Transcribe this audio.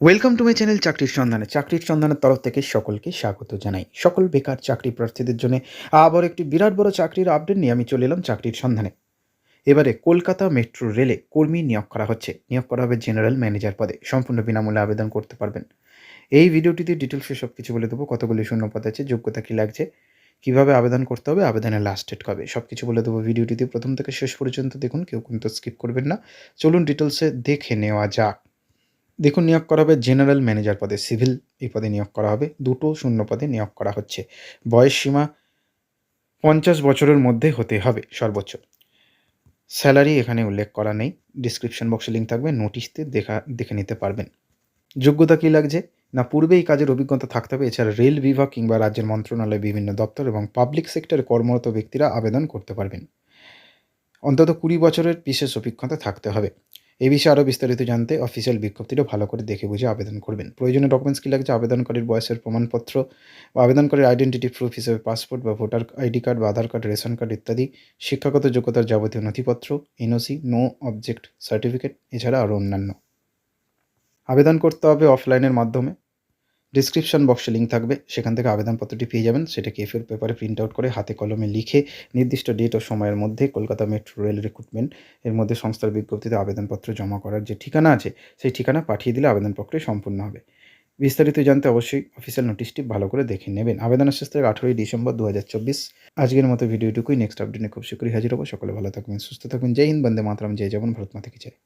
Welcome to my channel চাকরির সন্ধানে চাকরির সন্ধানের তরফ থেকে সকলকে স্বাগত জানাই। সকল বেকার চাকরি প্রার্থীদের জন্য আবার একটি বিরাট বড় চাকরির আপডেট নিয়ে আমি চলে এলাম চাকরির সন্ধানে। এবারে কলকাতা মেট্রো রেলে কর্মী নিয়োগ করা হচ্ছে। নিয়োগ করা হবে জেনারেল ম্যানেজার পদে। সম্পূর্ণ বিনামূল্যে আবেদন করতে পারবেন। এই ভিডিওটিতে ডিটেলসে সব কিছু বলে দেবো। কতগুলি শূন্য পদ আছে, যোগ্যতা কী লাগছে, কীভাবে আবেদন করতে হবে, আবেদনের লাস্ট ডেট কবে সব কিছু বলে দেবো ভিডিওটিতে। প্রথম থেকে শেষ পর্যন্ত দেখুন, কেউ কিন্তু স্কিপ করবেন না। চলুন ডিটেলসে দেখে নেওয়া যাক। দেখুন নিয়োগ করা হবে জেনারেল ম্যানেজার পদে সিভিল এই পদে নিয়োগ করা হবে, দুটো শূন্য পদে নিয়োগ করা হচ্ছে। বয়স সীমা পঞ্চাশ বছরের মধ্যে হতে হবে সর্বোচ্চ। স্যালারি এখানে উল্লেখ করা নেই ডিসক্রিপশন বক্সে লিঙ্ক থাকবে নোটিশতে দেখা, দেখে নিতে পারবেন। যোগ্যতা কী লাগছে? না পূর্বে এই কাজের অভিজ্ঞতা থাকতে হবে, এছাড়া রেল বিভাগ কিংবা রাজ্যের মন্ত্রণালয়, বিভিন্ন দপ্তর এবং পাবলিক সেক্টরে কর্মরত ব্যক্তিরা আবেদন করতে পারবেন। অন্তত কুড়ি বছরের বিশেষ অভিজ্ঞতা থাকতে হবে। এই বিষয়ে আরও বিস্তারিত জানতে অফিসিয়াল বিজ্ঞপ্তিটা ভালো করে দেখে বুঝে আবেদন করবেন। প্রয়োজনীয় ডকুমেন্টস কী লাগছে? আবেদনকারীর বয়সের প্রমাণপত্র বা আবেদনকারীর আইডেন্টিটি প্রুফ হিসেবে পাসপোর্ট বা ভোটার আইডি কার্ড বা আধার কার্ড রেশন কার্ড ইত্যাদি, শিক্ষাগত যোগ্যতার যাবতীয় নথিপত্র এনওসি নো অবজেক্ট সার্টিফিকেট এছাড়া আরও অন্যান্য। আবেদন করতে হবে অফলাইনের মাধ্যমে। ডিসক্রিপশন বক্সে লিঙ্ক থাকবে। সেখান থেকে আবেদনপত্রটি পেয়ে যাবেন। সেটাকে এফের পেপারে প্রিন্ট আউট করে হাতে কলমে লিখে নির্দিষ্ট ডেট ও সময়ের মধ্যে কলকাতা মেট্রো রেল রিক্রুটমেন্ট এর মধ্যে সংস্থার বিজ্ঞপ্তিতে আবেদনপত্র জমা করার যে ঠিকানা আছে, সেই ঠিকানা পাঠিয়ে দিলে আবেদন প্রক্রিয়া সম্পূর্ণ হবে। বিস্তারিত জানতে অবশ্যই অফিসিয়াল নোটিশটি ভালো করে দেখে নেবেন। আবেদনের শেষ তারিখ আঠেরোই ডিসেম্বর দু হাজার চব্বিশ। আজকের মতো ভিডিওটুকুই নেক্সট আপডেটে খুব শীঘ্রই হাজির হব। সকলে ভালো থাকবেন, সুস্থ থাকবেন। জয় হিন্দ, বন্দে মাতরাম। জয় জবন ভারত মাতা কি জয়